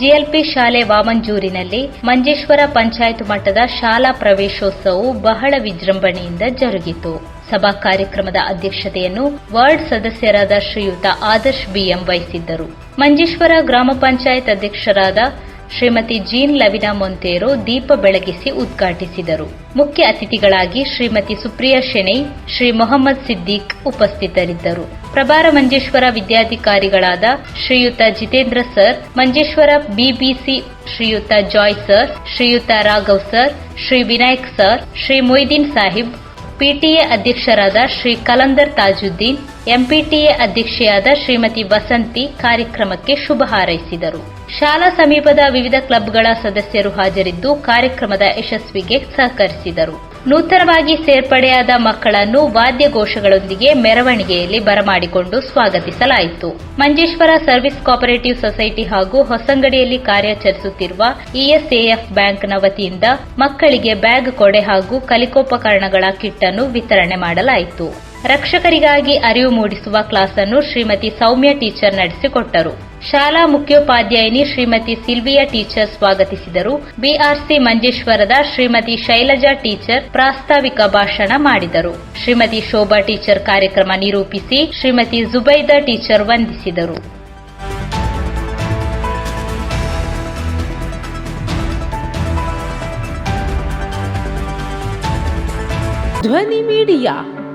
ಜಿಎಲ್ಪಿ ಶಾಲೆ ವಾಮಂಜೂರಿನಲ್ಲಿ ಮಂಜೇಶ್ವರ ಪಂಚಾಯತ್ ಮಟ್ಟದ ಶಾಲಾ ಪ್ರವೇಶೋತ್ಸವವು ಬಹಳ ವಿಜೃಂಭಣೆಯಿಂದ ಜರುಗಿತು. ಸಭಾ ಕಾರ್ಯಕ್ರಮದ ಅಧ್ಯಕ್ಷತೆಯನ್ನು ವಾರ್ಡ್ ಸದಸ್ಯರಾದ ಶ್ರೀಯುತ ಆದರ್ಶ್ ಬಿಎಂ ವಹಿಸಿದ್ದರು. ಮಂಜೇಶ್ವರ ಗ್ರಾಮ ಪಂಚಾಯತ್ ಅಧ್ಯಕ್ಷರಾದ ಶ್ರೀಮತಿ ಜೀನ್ ಲವಿನಾ ಮೊಂತೇರೋ ದೀಪ ಬೆಳಗಿಸಿ ಉದ್ಘಾಟಿಸಿದರು. ಮುಖ್ಯ ಅತಿಥಿಗಳಾಗಿ ಶ್ರೀಮತಿ ಸುಪ್ರಿಯಾ ಶೆಣೈ, ಶ್ರೀ ಮೊಹಮ್ಮದ್ ಸಿದ್ದೀಕ್ ಉಪಸ್ಥಿತರಿದ್ದರು. ಪ್ರಭಾರ ಮಂಜೇಶ್ವರ ವಿದ್ಯಾಧಿಕಾರಿಗಳಾದ ಶ್ರೀಯುತ ಜಿತೇಂದ್ರ ಸರ್, ಮಂಜೇಶ್ವರ ಬಿಬಿಸಿ ಶ್ರೀಯುತ ಜಾಯ್ ಸರ್, ಶ್ರೀಯುತ Raghav sir, Shri Vinayak sir, Shri Moideen Sahib PTA ಅಧ್ಯಕ್ಷರಾದ ಶ್ರೀ ಕಲಂದರ್ ತಾಜುದ್ದೀನ್, ಎಂಪಿಟಿಎ ಅಧ್ಯಕ್ಷೆಯಾದ ಶ್ರೀಮತಿ ವಸಂತಿ ಕಾರ್ಯಕ್ರಮಕ್ಕೆ ಶುಭ ಹಾರೈಸಿದರು. ಶಾಲಾ ಸಮೀಪದ ವಿವಿಧ ಕ್ಲಬ್ಗಳ ಸದಸ್ಯರು ಹಾಜರಿದ್ದು ಕಾರ್ಯಕ್ರಮದ ಯಶಸ್ವಿಗೆ ಸಹಕರಿಸಿದರು. ನೂತನವಾಗಿ ಸೇರ್ಪಡೆಯಾದ ಮಕ್ಕಳನ್ನು ವಾದ್ಯಘೋಷಗಳೊಂದಿಗೆ ಮೆರವಣಿಗೆಯಲ್ಲಿ ಬರಮಾಡಿಕೊಂಡು ಸ್ವಾಗತಿಸಲಾಯಿತು. ಮಂಜೇಶ್ವರ ಸರ್ವಿಸ್ ಕೋಪರೇಟಿವ್ ಸೊಸೈಟಿ ಹಾಗೂ ಹೊಸಂಗಡಿಯಲ್ಲಿ ಕಾರ್ಯಾಚರಿಸುತ್ತಿರುವ ಇಎಸ್ಎಎಫ್ ಬ್ಯಾಂಕ್ನ ವತಿಯಿಂದ ಮಕ್ಕಳಿಗೆ ಬ್ಯಾಗ್, ಕೊಡೆ ಹಾಗೂ ಕಲಿಕೋಪಕರಣಗಳ ಕಿಟ್ ಅನ್ನು ವಿತರಣೆ ಮಾಡಲಾಯಿತು. ರಕ್ಷಕರಿಗಾಗಿ ಅರಿವು ಮೂಡಿಸುವ ಕ್ಲಾಸ್ ಅನ್ನು ಶ್ರೀಮತಿ ಸೌಮ್ಯ ಟೀಚರ್ ನಡೆಸಿಕೊಟ್ಟರು. ಶಾಲಾ ಮುಖ್ಯೋಪಾಧ್ಯಾಯಿನಿ ಶ್ರೀಮತಿ ಸಿಲ್ವಿಯಾ ಟೀಚರ್ ಸ್ವಾಗತಿಸಿದರು. ಬಿಆರ್ಸಿ ಮಂಜೇಶ್ವರದ ಶ್ರೀಮತಿ ಶೈಲಜಾ ಟೀಚರ್ ಪ್ರಾಸ್ತಾವಿಕ ಭಾಷಣ ಮಾಡಿದರು. ಶ್ರೀಮತಿ ಶೋಭಾ ಟೀಚರ್ ಕಾರ್ಯಕ್ರಮ ನಿರೂಪಿಸಿ ಶ್ರೀಮತಿ ಜುಬೈದಾ ಟೀಚರ್ ವಂದಿಸಿದರು. ಧ್ವನಿ ಮೀಡಿಯಾ